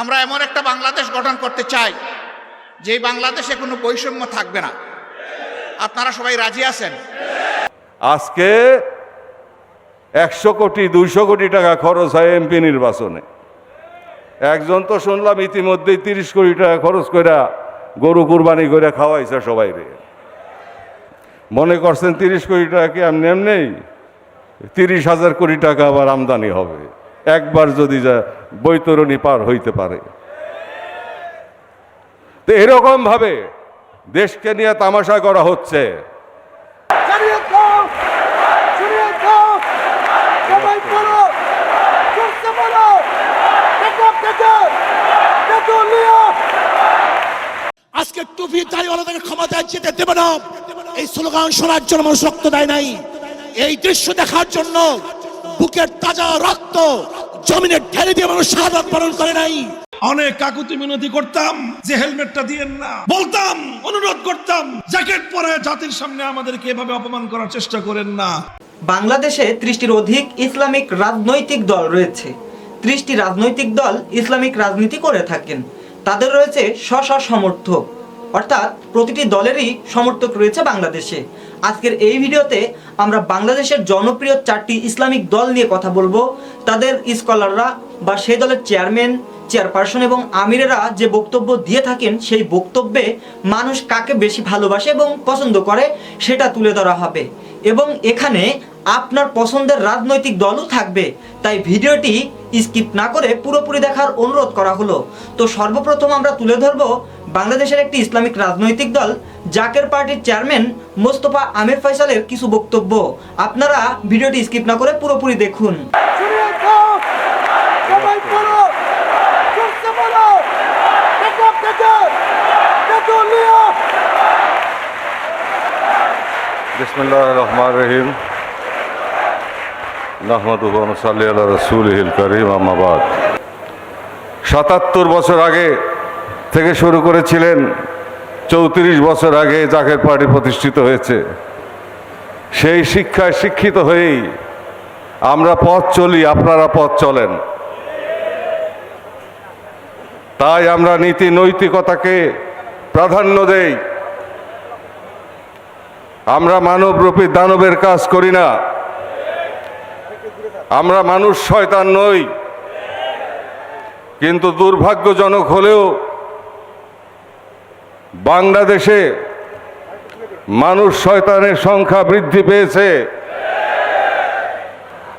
আমরা এমন একটা বাংলাদেশ গঠন করতে চাই যে বাংলাদেশে কোনো বৈষম্য থাকবে না। আপনারা সবাই রাজি আছেন? আজকে একশো কোটি, দুইশো কোটি টাকা খরচ হয় এমপি নির্বাচনে। একজন তো শুনলাম ইতিমধ্যেই তিরিশ কোটি টাকা খরচ করে গরু কুরবানি করে খাওয়াইছে সবাই রে। মনে করছেন তিরিশ কোটি টাকা কি এমনি এমনি? তিরিশ হাজার কোটি টাকা আবার আমদানি হবে। একবার যদি যা বৈতরণী পার হইতে পারে। তো এরকম ভাবে দেশকে নিয়ে তামাশা করা হচ্ছে। আজকে টুপি দাড়িওয়ালাদের ক্ষমতায় যেতে দেবে না। এই স্লোগান শোনার জন্য মানুষ রক্ত দেয় নাই। এই দৃশ্য দেখার জন্য বুকের তাজা রক্ত জমিনে ঢেলে দিয়ে মানুষ শাহাদত বরণ করে নাই। অনেক কাকুতি মিনতি করতাম যে হেলমেটটা দিয়েন না। বলতাম অনুরোধ করতাম জ্যাকেট পরে জাতির সামনে আমাদেরকে এভাবে অপমান করার চেষ্টা করেন না। বাংলাদেশে ত্রিশটির অধিক ইসলামিক রাজনৈতিক দল রয়েছে। ত্রিশটি রাজনৈতিক দল ইসলামিক রাজনীতি করে থাকেন। তাদের রয়েছে স্ব সমর্থক। অর্থাৎ প্রতিটি দলেরই সমর্থক রয়েছে বাংলাদেশে। আজকের এই ভিডিওতে আমরা বাংলাদেশের জনপ্রিয় চারটি ইসলামিক দল নিয়ে কথা বলব। তাদের স্কলাররা বা সেই দলের চেয়ারম্যান চেয়ারপারসন এবং আমিরেরা যে বক্তব্য দিয়ে থাকেন, সেই বক্তব্যে মানুষ কাকে বেশি ভালোবাসে এবং পছন্দ করে সেটা তুলে ধরা হবে। এবং এখানে আপনার পছন্দের রাজনৈতিক দলও থাকবে। তাই ভিডিওটি স্কিপ না করে পুরোপুরি দেখার অনুরোধ করা হলো। তো সর্বপ্রথম আমরা তুলে ধরব বাংলাদেশের একটি ইসলামিক রাজনৈতিক দল জাকের পার্টির চেয়ারম্যান মোস্তফা আমির ফয়সালের কিছু বক্তব্য। আপনারা ভিডিওটি স্কিপ না করে পুরোপুরি দেখুন। বিসমুল্লাহ রহমান রহিম। নাহমদুবান সাল্লি আল্লাহ রসুল করিম আমাবাদ সাতাত্তর বছর আগে থেকে শুরু করেছিলেন চৌত্রিশ বছর আগে জাকের পার্টি প্রতিষ্ঠিত হয়েছে। সেই শিক্ষায় শিক্ষিত হয়েই আমরা পথ চলি, আপনারা পথ চলেন। তাই আমরা নীতি নৈতিকতাকে প্রাধান্য দেই। আমরা মানবরূপী দানবের কাজ করি না। আমরা মানুষ শয়তান নই। কিন্তু দুর্ভাগ্যজনক হলেও বাংলাদেশে মানুষ শয়তানের সংখ্যা বৃদ্ধি পেয়েছে।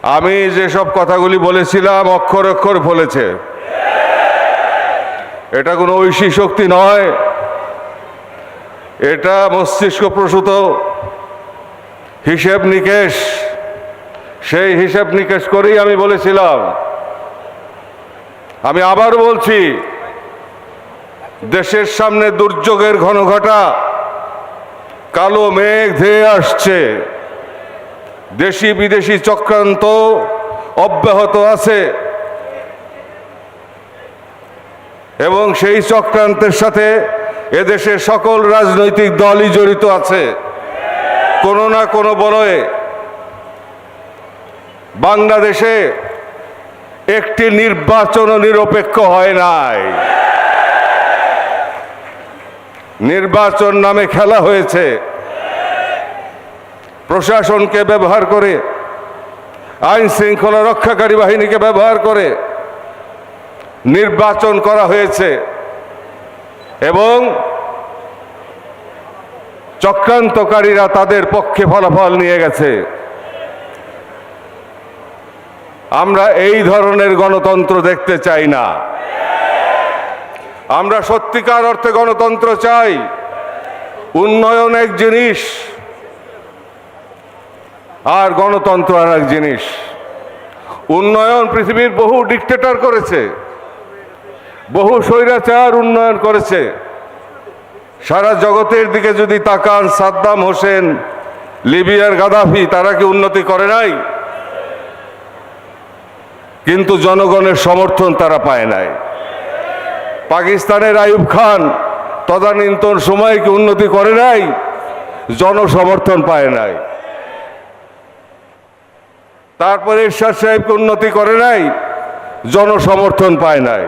আমি যেসব কথাগুলি বলেছিলাম, অক্ষর অক্ষর বলেছে। এটা কোনো ঐশী শক্তি নয়। এটা মস্তিষ্ক প্রসূত। হিসেব নিকেশ। সেই হিসেব নিকেশ করেই আমি বলেছিলাম। আমি আবার বলছি দেশের সামনে দুর্যোগের ঘনঘটা, কালো মেঘ ধেয়ে আসছে। দেশি বিদেশি চক্রান্ত অব্যাহত আছে। এবং সেই চক্রান্তের সাথে এদেশের সকল রাজনৈতিক দলই জড়িত আছে। কোনো না কোনো বলয়ে বাংলাদেশে একটি নির্বাচন নিরপেক্ষ হয় নাই। নির্বাচন নামে খেলা হয়েছে। প্রশাসনকে ব্যবহার করে, আইন শৃঙ্খলা রক্ষাকারী বাহিনীকে ব্যবহার করে নির্বাচন করা হয়েছে এবং চক্রান্তকারীরা তাদের পক্ষে ফলাফল নিয়ে গেছে। আমরা এই ধরনের গণতন্ত্র দেখতে চাই না। আমরা সত্যিকার অর্থে গণতন্ত্র চাই। উন্নয়ন এক জিনিস, আর গণতন্ত্র আর এক জিনিস। উন্নয়ন পৃথিবীর বহু ডিক্টেটর করেছে, বহু স্বৈরাচার উন্নয়ন করেছে। সারা জগতের দিকে যদি তাকান, সাদ্দাম হোসেন, লিবিয়ার গাদাফি, তারা কি উন্নতি করে নাই? কিন্তু জনগণের সমর্থন তারা পায় নাই। পাকিস্তানের আইয়ুব খান তদানীন্তন সময় কি উন্নতি করে নাই, জনসমর্থন পায় নাই। তারপরে ইরশাদ সাহেবকে উন্নতি করে নাই, জনসমর্থন পায় নাই।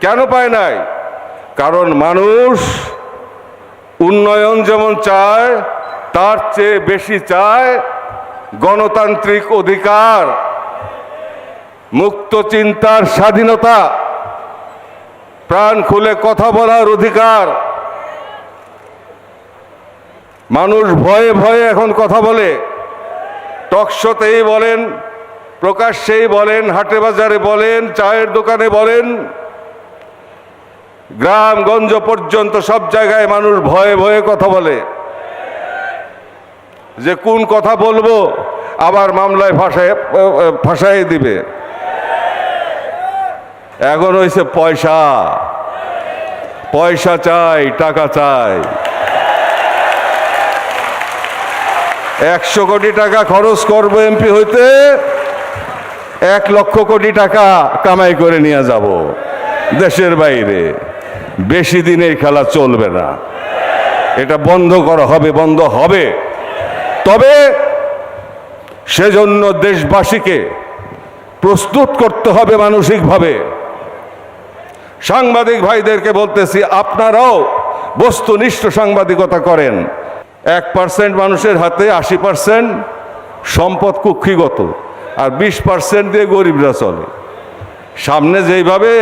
কেন পায় নাই? কারণ মানুষ উন্নয়ন যেমন চায়, তার চেয়ে বেশি চায় গণতান্ত্রিক অধিকার, মুক্ত চিন্তার স্বাধীনতা। প্রাণ খুলে কথা বলার অধিকার। মানুষ ভয়ে ভয়ে এখন কথা বলে। টকশোতেই বলেন, প্রকাশ্যেই বলেন, হাটে বাজারে বলেন, চায়ের দোকানে বলেন। গ্রামগঞ্জ পর্যন্ত সব জায়গায় মানুষ ভয়ে ভয়ে কথা বলে। যে কোন কথা বলব, আবার মামলায় ফাঁসায় ফাঁসাই দিবে। এখন হয়েছে পয়সা। পয়সা চাই, টাকা চাই। একশো কোটি টাকা খরচ করব এমপি হইতে, এক লক্ষ কোটি টাকা কামাই করে নিয়ে যাব দেশের বাইরে। বেশি দিন এই খেলা চলবে না। এটা বন্ধ করা হবে, বন্ধ হবে। তবে সেজন্য দেশবাসীকে প্রস্তুত করতে হবে মানসিকভাবে। সাংবাদিক ভাইদেরকে বলতেছি, আপনারাও বস্তুনিষ্ঠ সাংবাদিকতা করেন। এক পার্সেন্ট মানুষের হাতে আশি পার্সেন্ট সম্পদ কুক্ষিগত, আর বিশ পার্সেন্ট দিয়ে গরিবরা চলে। সামনে যেইভাবে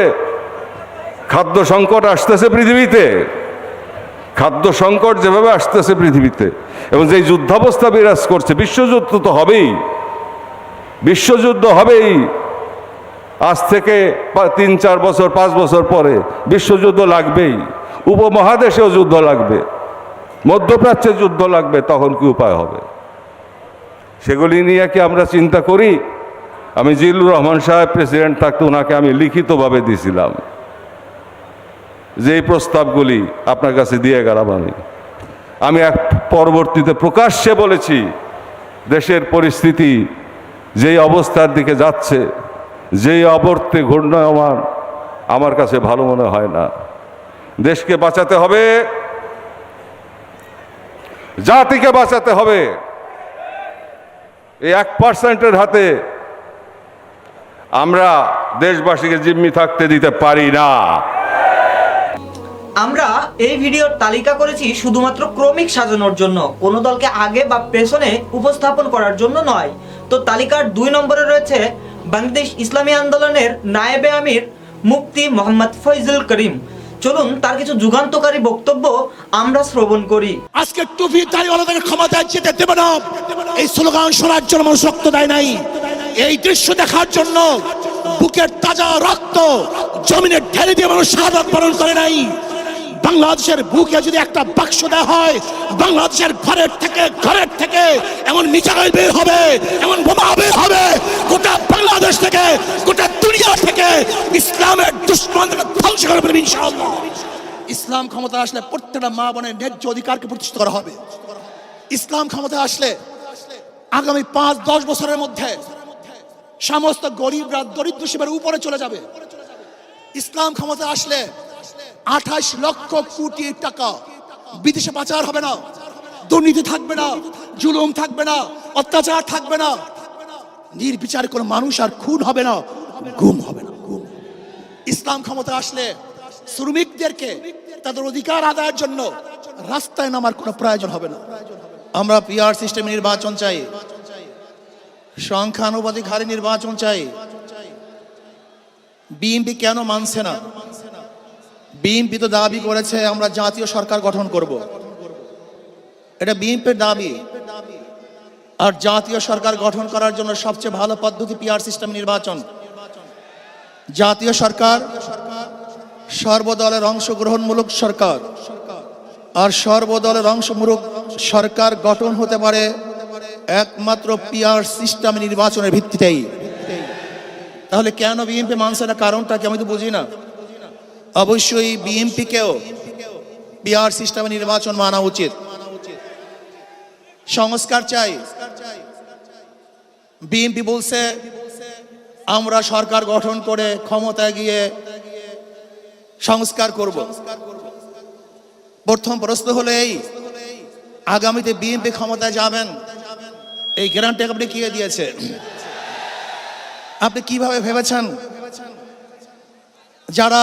খাদ্য সংকট আসতেছে পৃথিবীতে, খাদ্য সংকট যেভাবে আসতেছে পৃথিবীতে, এবং যেই যুদ্ধাবস্থা বিরাজ করছে, বিশ্বযুদ্ধ তো হবেই। বিশ্বযুদ্ধ হবেই। আজ থেকে তিন, চার বছর, পাঁচ বছর পরে বিশ্বযুদ্ধ লাগবেই। উপমহাদেশেও যুদ্ধ লাগবে। মধ্যপ্রাচ্যে যুদ্ধ লাগবে, তখন কি উপায় হবে? সেগুলি নিয়ে কি আমরা চিন্তা করি? আমি জিল্লুর রহমান সাহেব প্রেসিডেন্ট থাকতে ওনাকে আমি লিখিতভাবে দিয়েছিলাম যে এই প্রস্তাবগুলি আপনার কাছে দিয়ে গেলাম আমি। আমি এক পরবর্তীতে প্রকাশ্যে বলেছি, দেশের পরিস্থিতি যেই অবস্থার দিকে যাচ্ছে যেই অবর্তে ঘূর্ণয়মান আমার কাছে ভালো মনে হয় না। দেশকে বাঁচাতে হবে, জাতিকে বাঁচাতে হবে। এই এক পার্সেন্টের হাতে আমরা দেশবাসীকে জিম্মি থাকতে দিতে পারি না। আমরা এই ভিডিওর তালিকা করেছি শুধুমাত্র ক্রমিক সাজানোর জন্য, কোনো দলকে আগে বা পেছনে উপস্থাপন করার জন্য নয়। তো তালিকার দুই নম্বরে রয়েছে বাংলাদেশ ইসলামী আন্দোলনের নায়েবে আমির মুফতি মোহাম্মদ ফৈজুল করিম। চলুন তার কিছু যুগান্তকারী বক্তব্য আমরা শ্রবণ করি। আজকে টুপি দাড়িওয়ালাদের ক্ষমতায় যেতে দেবে না। এই স্লোগান শোনার জন্য মানুষ রক্ত দেয় নাই। এই দৃশ্য দেখার জন্য বুকের তাজা রক্ত জমিনে ঢেলে দিয়ে মানুষ শাহাদত বরণ করে নাই। বাংলাদেশের বুকে যদি একটা বাক্স দেওয়া হয়, বাংলাদেশের ঘরের থেকে ঘরের থেকে এমন মিচাইল বের হবে, এমন বোমা বের হবে, গোটা বাংলাদেশ থেকে, গোটা দুনিয়া থেকে ইসলামের দুশ্মনকে ধ্বংস করে ফেলবে ইনশাআল্লাহ। ইসলাম ক্ষমতা আসলে প্রত্যেকটা মা বোনের ন্যায্য অধিকারকে প্রতিষ্ঠিত করা হবে। ইসলাম ক্ষমতা আসলে আগামী পাঁচ, দশ বছরের মধ্যে সমস্ত গরিবরা, দরিদ্র সীমার উপরে চলে যাবে। ইসলাম ক্ষমতা আসলে আঠাশ লক্ষ কোটি টাকা। বিদেশে পাচার হবে না। দুর্নীতি থাকবে না। জুলুম থাকবে না। অত্যাচার থাকবে না। নির্বিচার কোনো মানুষ আর খুন হবে না। গুম হবে না। গুম। ইসলাম ক্ষমতা আসলে শ্রমিকদেরকে তাদের অধিকার আদায়ের জন্য রাস্তায় নামার কোনো প্রয়োজন হবে না। আমরা পিআর সিস্টেমে নির্বাচন চাই। সংখ্যানুপাতিক হারে নির্বাচন চাই। বিএনপি কেন মানছে না? বিএনপি তো দাবি করেছে, আমরা জাতীয় সরকার গঠন করব। এটা বিএনপির দাবি। আর জাতীয় সরকার গঠন করার জন্য সবচেয়ে ভালো পদ্ধতি পিআর সিস্টেম নির্বাচন। জাতীয় সরকার সর্বদলের অংশগ্রহণমূলক সরকার। আর সর্বদলের অংশমূলক সরকার গঠন হতে পারে একমাত্র পিআর সিস্টেম নির্বাচনের ভিত্তিতেই। তাহলে কেন বিএনপি মানছে না? কারণটা কি আমি তো বুঝি না। অবশ্যই বিএনপিকেও পিআর সিস্টেমে নির্বাচন মানা উচিত। সংস্কার চাই। বিএনপি বলছে, আমরা সরকার গঠন করে ক্ষমতায় গিয়ে সংস্কার করব। প্রথম প্রশ্ন হলো এই, আগামীতে বিএনপি ক্ষমতায় যাবেন? এই গ্যারান্টি আপনি কে দিয়েছে? আপনি কীভাবে ভেবেছেন? যারা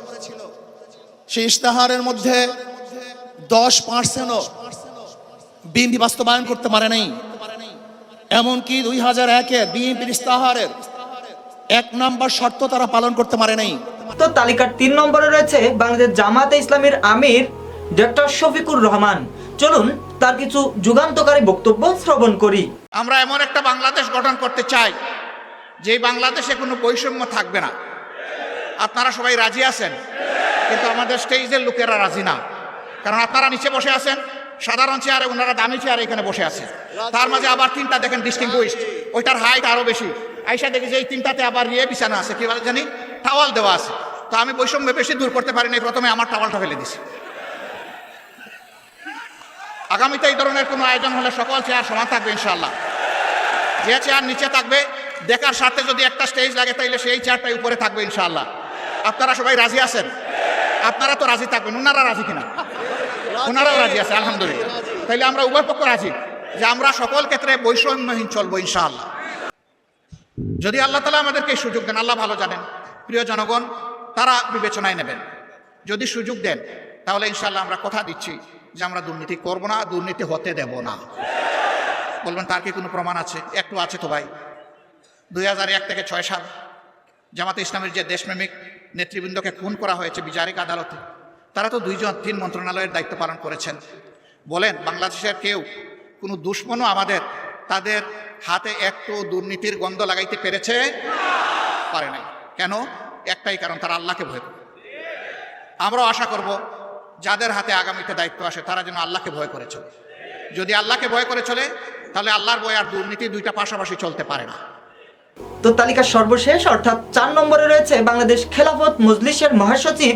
সেই ইশতেহারের মধ্যে দশ পার্সেন্টও বিএনপি বাস্তবায়ন করতে পারে নাই। এমনকি দুই হাজার একে বিএনপির ইশতেহারের এক নাম্বার শর্ত তারা পালন করতে পারে নাই। তো তালিকার তিন নম্বরে রয়েছে বাংলাদেশ জামাতে ইসলামের আমির ডক্টর শফিকুর রহমান। চলুন তার কিছু যুগান্তকারী বক্তব্য শ্রবণ করি। আমরা এমন একটা বাংলাদেশ গঠন করতে চাই যে বাংলাদেশে কোনো বৈষম্য থাকবে না। আপনারা সবাই রাজি আছেন? কিন্তু আমাদের স্টেজের লোকেরা রাজি না। কারণ আপনারা নিচে বসে আছেন, সাধারণ চেয়ারে ওনারা দামি চেয়ারে এখানে বসে আছে তার মাঝে আবার তিনটা দেখেন ডিস্টিংগুইস্ট ওইটার হাইট আরও বেশি। আইসা দেখি যে এই তিনটাতে আবার ইয়ে বিছানা আছে, কি বলে জানি? টাওয়াল দেওয়া আছে। তো আমি বৈষম্য বেশি দূর করতে পারিনি, প্রথমে আমার টাওয়ালটা ফেলে দিছি। আগামীতে এই ধরনের কোনো আয়োজন হলে সকল চেয়ার সমান থাকবে ইনশাল্লাহ যে চেয়ার নিচে থাকবে, দেখার স্বার্থে যদি একটা স্টেজ লাগে, তাইলে সেই চেয়ারটাই উপরে থাকবে ইনশাল্লাহ আপনারা সবাই রাজি আছেন? আপনারা তো রাজি থাকবেন ওনারা রাজি কিনা? ওনারাও রাজি আছে, আলহামদুলিল্লাহ। তাইলে আমরা উভয় পক্ষ রাজি যে আমরা সকল ক্ষেত্রে বৈষম্যহীন চলবো, ইনশাআল্লাহ। যদি আল্লাহ তালা আমাদেরকে সুযোগ দেন, আল্লাহ ভালো জানেন। প্রিয় জনগণ, তারা বিবেচনায় নেবেন। যদি সুযোগ দেন, তাহলে ইনশাল্লাহ আমরা কথা দিচ্ছি যে আমরা দুর্নীতি করব না, দুর্নীতি হতে দেব না। বলবেন, তার কি কোনো প্রমাণ আছে? একটু আছে তো ভাই। দুই হাজার এক থেকে ছয় সাল জামাতে ইসলামের যে দেশপ্রেমিক নেতৃবৃন্দকে খুন করা হয়েছে বিচারিক আদালতে। তারা তো দুইজন, তিন মন্ত্রণালয়ের দায়িত্ব পালন করেছেন। বলেন, বাংলাদেশের কেউ, কোনো দুশ্মনও আমাদের, তাদের হাতে একটু দুর্নীতির গন্ধ লাগাইতে পেরেছে? পারে নাই। কেন? একটাই কারণ, তারা আল্লাহকে ভয় করে। আমরাও আশা করব, যাদের হাতে আগামীতে দায়িত্ব আসে, তারা যেন আল্লাহকে ভয় করে চলে। যদি আল্লাহকে ভয় করে চলে, তাহলে আল্লাহর ভয় আর দুর্নীতি দুইটা পাশাপাশি চলতে পারে না। তো তালিকার সর্বশেষ, অর্থাৎ চার নম্বরে রয়েছে বাংলাদেশ খেলাফত মজলিসের মহাসচিব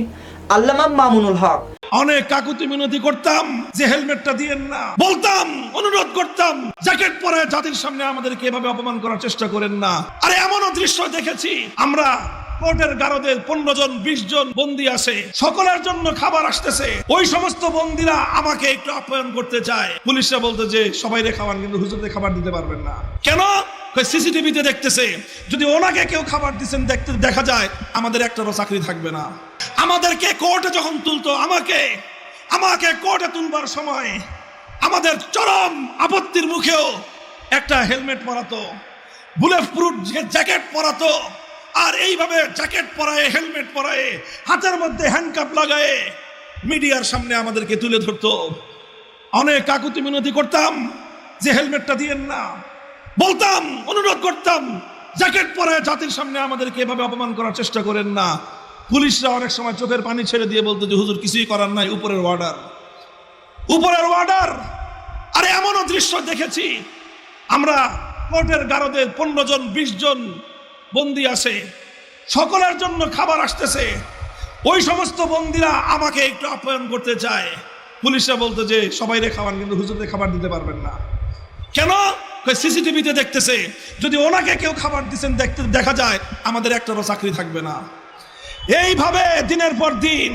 আল্লামা মামুনুল হক। অনেক কাকুতি মিনতি করতাম, যে হেলমেটটা দিয়েন না। বলতাম, অনুরোধ করতাম, জ্যাকেট পরে জাতির সামনে আমাদেরকে এভাবে অপমান করার চেষ্টা করেন না। আরে এমনও দৃশ্য দেখেছি, আমরা কোর্টের গারদের পনেরো জন, বিশ জন বন্দি আছে। সকলের জন্য খাবার আসতেছে। ওই সমস্ত বন্দিরা আমাকে একটু আপ্যায়ন করতে চায়। পুলিশরা বলতে যে, সবাই রে খাবার, কিন্তু হুজুরদের খাবার দিতে পারবেন না। কেন? সিসিটিভিতে দেখতেছে। যদি ওনাকে কেউ খাবার দিচ্ছেন দেখতে দেখা যায়, আমাদের একটারও চাকরি থাকবে না। আমাদেরকে কোর্টে যখন তুলতো, আমাকে আমাকে কোর্টে তুলবার সময় আমাদের চরম আপত্তির মুখেও একটা হেলমেট পরাতো বুলেট প্রুফ জ্যাকেট পরাতো আর এইভাবে জ্যাকেট পরায়, হেলমেট পরায়, হাতের মধ্যে হ্যান্ডকাপ লাগায় মিডিয়ার সামনে আমাদেরকে তুলে ধরতো। অনেক কাকুতি মিনতি করতাম যে হেলমেটটা দিয়েন না। বলতাম, অনুরোধ করতাম, জ্যাকেট পরে জাতির সামনে আমাদেরকে এভাবে অপমান করার চেষ্টা করেন না। পুলিশরা অনেক সময় চোখের পানি ছেড়ে দিয়ে বলতো যে, হুজুর, কিছুই করার নাই, উপরের অর্ডার উপরের অর্ডার আরে এমনও দৃশ্য দেখেছি। আমরা কোর্টের গারদের পনেরো জন, বিশ জন বন্দি আছে। সকলের জন্য খাবার আসতেছে। ওই সমস্ত বন্দিরা আমাকে একটু আপ্যায়ন করতে চায়। পুলিশরা বলতো যে, সবাই রে খাবার, কিন্তু হুজুরদের খাবার দিতে পারবেন না। কেন? সিসিটিভিতে দেখতেছে। যদি ওনাকে কেউ খাবার দিচ্ছেন দেখতে, দেখা যায় আমাদের একটারও চাকরি থাকবে না। এইভাবে দিনের পর দিন,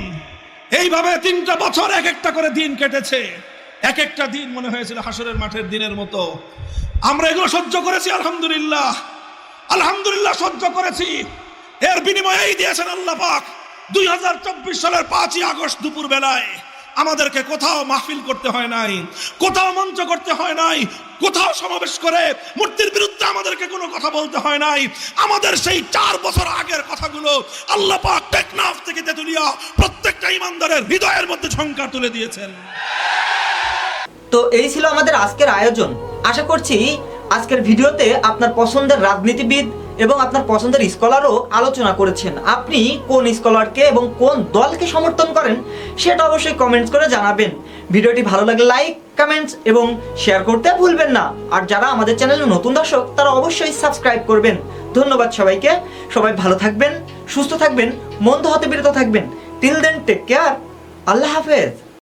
এইভাবে তিনটা বছর এক একটা করে দিন কেটেছে। এক একটা দিন মনে হয়েছিল হাসরের মাঠের দিনের মতো। আমরা এগুলো সহ্য করেছি, আলহামদুলিল্লাহ। আলহামদুলিল্লাহ সহ্য করেছি। এর বিনিময়ে এই দিয়েছেন আল্লাহ পাক দুই হাজার চব্বিশ সালের পাঁচই আগস্ট দুপুর বেলায় আমাদেরকে কোথাও মাহফিল করতে হয় নাই, কোথাও মঞ্চ করতে হয় নাই, কোথাও সমাবেশ করে মূর্তির বিরুদ্ধে আমাদেরকে কোনো কথা বলতে হয় নাই। আমাদের সেই চার বছর আগের কথাগুলো আল্লাহ পাক টেকনাফ থেকে তেতুলিয়া প্রত্যেকটা ইমানদারের হৃদয়ের মধ্যে ঝঙ্কার তুলে দিয়েছেন। তো এই ছিল আমাদের আজকের আয়োজন। আশা করছি আজকের ভিডিওতে আপনার পছন্দের রাজনীতিবিদ এবং আপনার পছন্দের স্কলারও আলোচনা করেছেন। আপনি কোন স্কলারকে এবং কোন দলকে সমর্থন করেন, সেটা অবশ্যই কমেন্টস করে জানাবেন। ভিডিওটি ভালো লাগলে লাইক কমেন্টস এবং শেয়ার করতে ভুলবেন না। আর যারা আমাদের চ্যানেলে নতুন দর্শক, তারা অবশ্যই সাবস্ক্রাইব করবেন। ধন্যবাদ সবাইকে। সবাই ভালো থাকবেন, সুস্থ থাকবেন মন্দ হতে বিরত থাকবেন। টিল দেন টেক কেয়ার আল্লাহ হাফেজ।